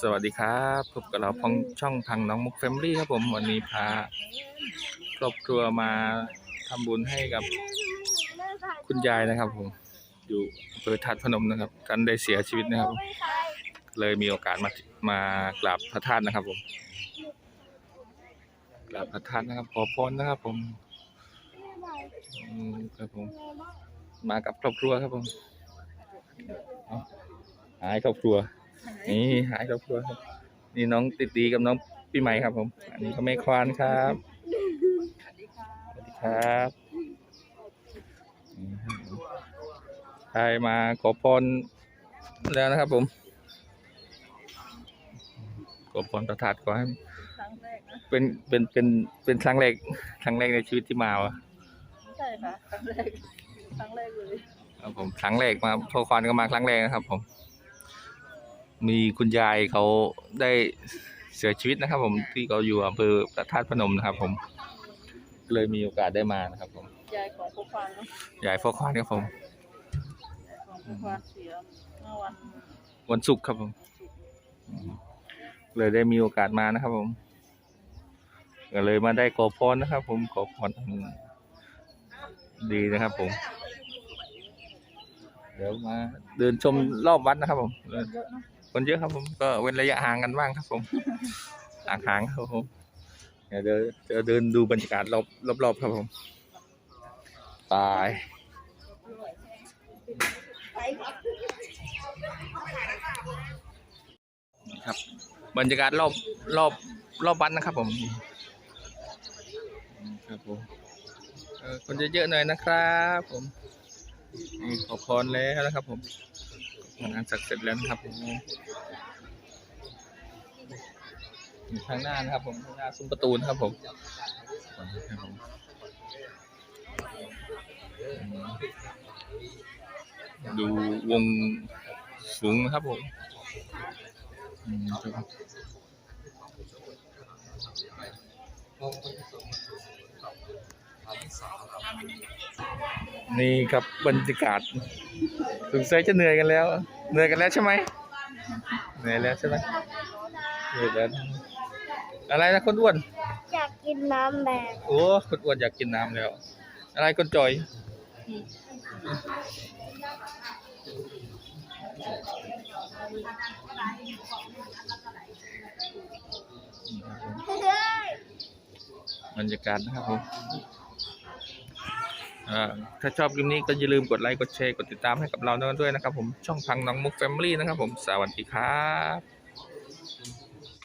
สวัสดีครับพบกับเราพองช่องพังน้องมุกแฟมลี่ครับผมวันนี้พาครอบครัวมาทำบุญให้กับคุณยายนะครับผมอยู่อำเภอทัดพนมนะครับท่านได้เสียชีวิตนะครับ เลยมีโอกาสมามากราบพระธาตุนะครับผมกราบพระธาตุนะครับ ขอพรนะครับผมครับผมมากับครอบครัวครับผมเอ หายครอบครัว นี่หายครอบครัวครับนี่น้องติดดีกับน้องปีใหม่ครับผม อันนี้ก็ไม่ควานครับสวัสดีครับนี่ครับผมใครมาขอพรแล้วนะครับผมขอพรประทาดขอให้ครั้งแรกนะเป็นเป็นเป็นเป็นครั้งแรกครั้งแรกในชีวิตที่มาวะไม่ใช่ค่ะครั้งแรกครั้งแรกเลยครับผมครั้งแรกมาพ่อควานก็มาครั้งแรกนะครับผม มีคุณยายเขาได้เสียชีวิตนะครับ ผมที่เขาอยู่อำเภอพระธาตุพนมนะครับ ผมก็เลยมีโอกาสได้มานะครับ ผมยายของพวกควานเนาะยายพ่อควานครับผม ของพวกควานเสียเมื่อวันวันศุกร์ครับผมอืมเลยได้มีโอกาสมานะครับ ผมก็เลยมาได้ขอพรนะครับ ผมขอพรดีนะครับ ผม เดี๋ยวมาเดินชมรอบวัดนะครับ ผม เยอะเนาะ คนเยอะครับผมก็เว้นระยะห่างกันบ้างครับผมห่างๆครับผมเดี๋ยวเดินเดี๋ยวเดินดูบรรยากาศรอบรอบๆครับผม ตายครับ บรรยากาศรอบรอบรอบวัดนะครับผมครับผมเออคนเยอะๆหน่อยนะครับ ผมนี่ขอพรแล้วนะครับผม งานสักเสร็จแล้วนะครับผมอยู่ข้างหน้านะครับ ผมข้างหน้าซุ้มประตูนะครับผมครับผมดูวงสูงนะครับผมอืมครับ นี่ครับบรรยากาศสงสัยจะเหนื่อยกันแล้ว เหนื่อยกันแล้วใช่ไหมเหนื่อยแล้วใช่ไหมเหนื่อยแล้วอะไรนะคนอ้วน อยากกินน้ำแบบโอ้คนอ้วนอยากกินน้ำแล้ว อะไรคนจอยบรรยากาศนะครับผมอ่า ถ้าชอบคลิปนี้ก็อย่าลืมกดไลค์ กดแชร์ กดติดตามให้กับเราด้วยนะครับผม ช่องพังน้องมุกแฟมิลี่นะครับผม สวัสดีครับ